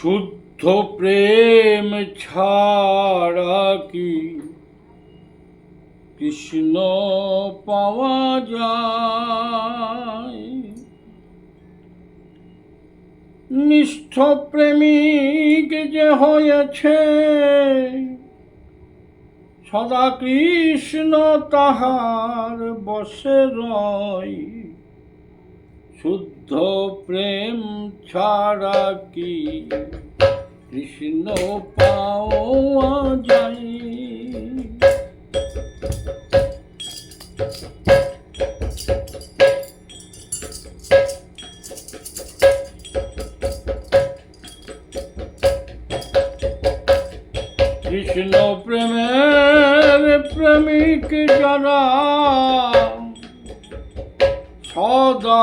শুদ্ধ প্রেম ছাড়া কি? কৃষ্ণ পাওয়া যায়। নিষ্ঠ প্রেমিক যে হয়েছে, সদা কৃষ্ণ তাহার বসে রয়। শুদ্ধ প্রেম ছাড়া কি? কৃষ্ণ পাওয়া যায় কৃষ্ণ প্রেমের প্রেমিক যারা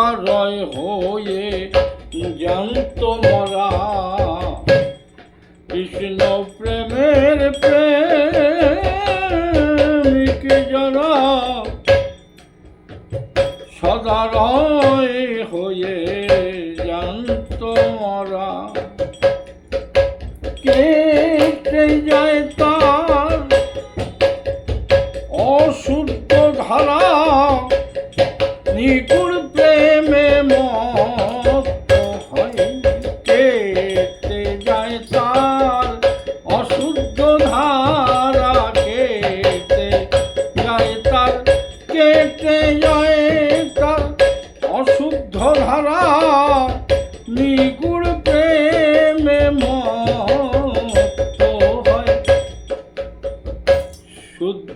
সদারয় হয়ে জানত মরা। কৃষ্ণ প্রেমের প্রেমিক যারা সদারয় হয়ে জানত মরা। কেটে যায় তার অশুদ্ধ ধারা নিকুর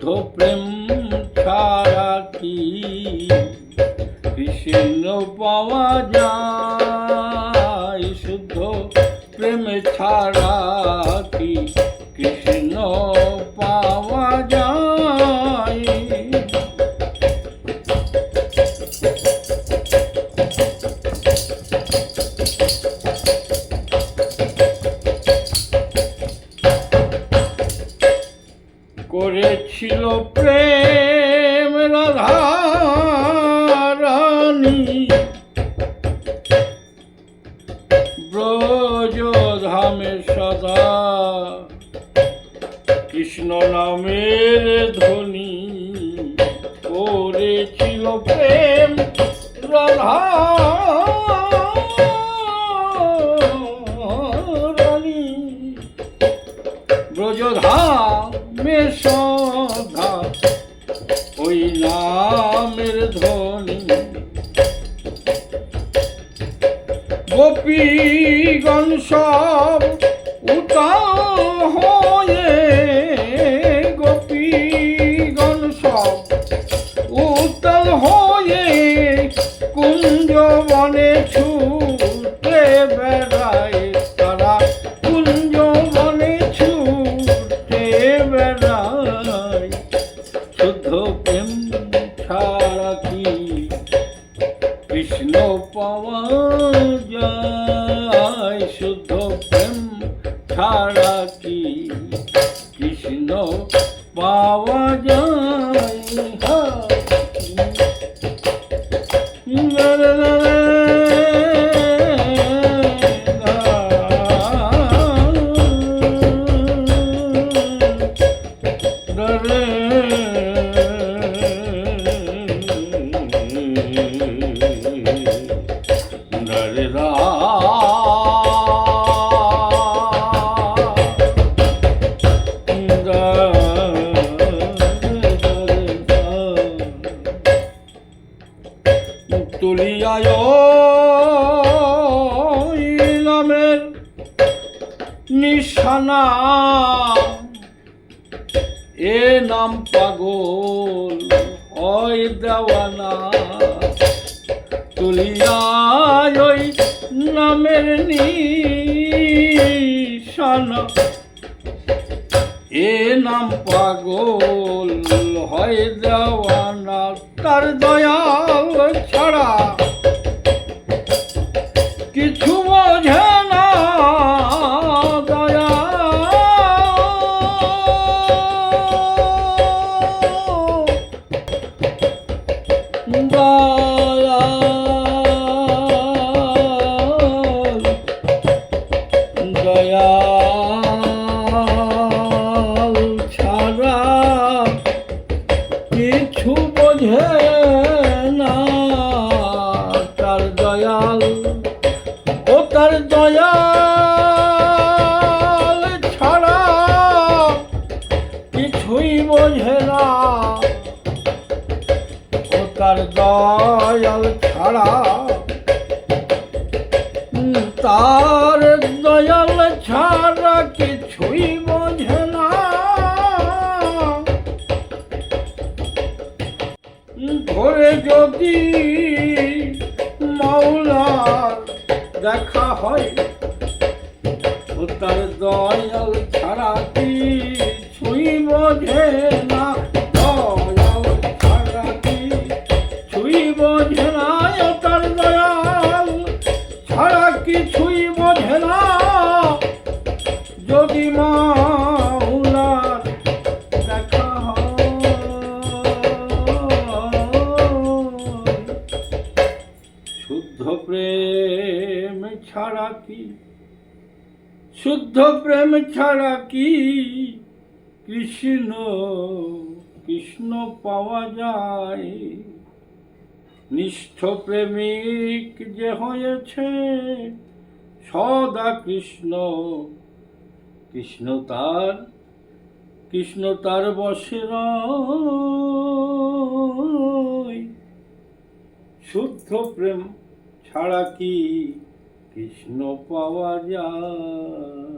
শুদ্ধ প্রেম ছাড়া কি? কৃষ্ণ পাওয়া যায় শুদ্ধ প্রেম ছাড়া করেছিল প্রেম রাধা রানী ব্রজ ধামে সদা কৃষ্ণ নামের ধ্বনি করেছিল প্রেম রাধা ধ্বনি। গোপীগণ সব উতা হয়ে গোপীগণ সব উতল হয়ে কুঞ্জ বনে ছুটে বেড়ায় তারা। কুঞ্জ বনে ছুটে বেড়ায়। শুদ্ধ প্রেম যায় শুদ্ধ প্রেম ছাড়া কি? কৃষ্ণ পাওয়া যায় নিশানা। এ নাম পাগল, হয় দেওয়ানা। তুলিয়ায় ওই নামের নিশানা। এ নাম পাগল, হয় দেওয়ানা। তার দয়াল ছাড়া যদি মৌলার দেখা হয় তার দয়াল প্রেম ছাড়া কি? শুদ্ধ প্রেম ছাড়া কি? কৃষ্ণ কৃষ্ণ পাওয়া যায়। নিষ্ঠ প্রেমিক যে হয়েছে, সদা কৃষ্ণ। কৃষ্ণ তার কৃষ্ণ তার বসে শুদ্ধ প্রেম ছাড়া কি কৃষ্ণ পাওয়া যায়?